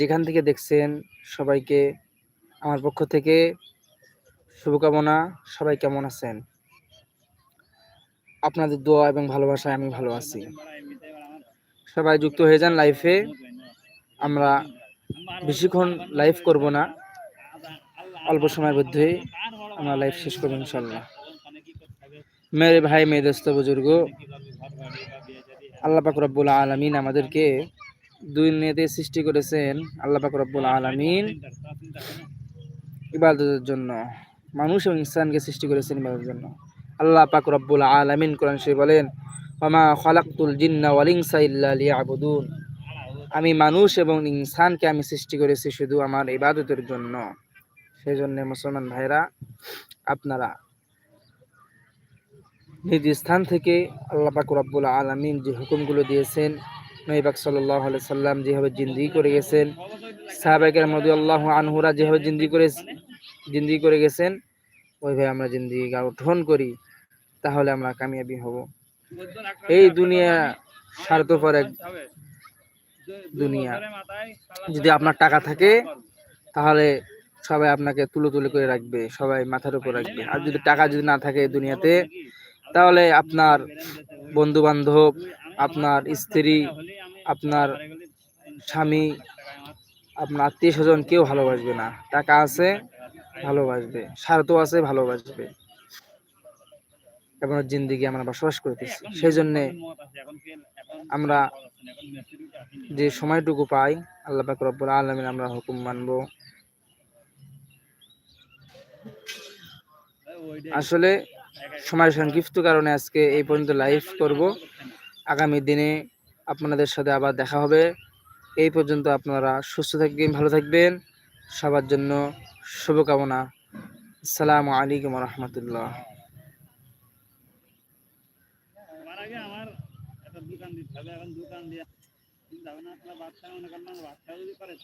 যেখান থেকে দেখছেন সবাইকে আমার পক্ষ থেকে শুভকামনা, সবাই কেমন আছেন? আপনাদের দোয়া এবং ভালোবাসায় আমি ভালো আছি। সবাই যুক্ত হয়ে যান লাইফে আমরা বেশিক্ষণ লাইভ করব না। অল্প সময়ের মধ্যেই আমরা লাইভ শেষ করব ইনশাল্লাহ মেরে ভাই, মেয়ে দোস্ত, বুজুর্গ। আল্লাহ পাক রব্বুল আলমিন আমাদেরকে দুনিয়াতে সৃষ্টি করেছেন আল্লাহ রব্বুল আলমিন। ইবাদতের জন্য, মানুষ এবং ইনসানকে সৃষ্টি করেছেন ইবাদতের জন্য। আল্লাহ পাক রব্বুল আলমিন কোরআন শরীফ বলেন ওমা খালাকতুল জিন্না ওয়াল ইনসা ইল্লা আমি মানুষ এবং ইনসানকে আমি সৃষ্টি করেছি শুধু আমার ইবাদতের জন্য। সেই জন্য মুসলমান ভাইরা, আপনারা নিজ স্থান থেকে আল্লাহ পাক রব্বুল আলমিন যে হুকুমগুলো দিয়েছেন নইবাক সাল্লাহ সাল্লাম যেভাবে জিন্দি করে গেছেন সাহাবাকের মধ্যে আল্লাহ আনহুরা যেভাবে জিন্দি করে জিন্দি করে গেছেন ওইভাবে আমরা জিন্দি গঠন করি, তাহলে আমরা কামিয়াবি হব। এই দুনিয়া স্বার্থপর এক দুনিয়া। যদি আপনার টাকা থাকে, তাহলে সবাই আপনাকে তুলে তুলে করে রাখবে, সবাই মাথার উপর রাখবে। আর যদি টাকা যদি না থাকে দুনিয়াতে, তাহলে আপনার বন্ধু বান্ধব আপনার স্ত্রী আপনার স্বামী আপনার আত্মীয় স্বজন কেউ ভালোবাসবে না। টাকা আছে ভালোবাসবে। স্বার্থ আছে ভালোবাসবে। এবং জিন্দিগি আমরা বসবাস করতেছি। সেই জন্যে আমরা যে সময়টুকু পাই আল্লাহ পাক রব্বুল আলমিন আমরা হুকুম মানব। আসলে সময় সংক্ষিপ্ত কারণে আজকে এই পর্যন্ত লাইভ করব। আগামী দিনে আপনাদের সাথে আবার দেখা হবে। এই পর্যন্ত আপনারা সুস্থ থাকবেন, ভালো থাকবেন। সবার জন্য শুভকামনা। আসসালামু আলাইকুম রহমতুল্লাহ আমার দোকান দিতে হবে। এখন দোকান দিয়ে আপনার বাচ্চা মনে বাচ্চা যদি করে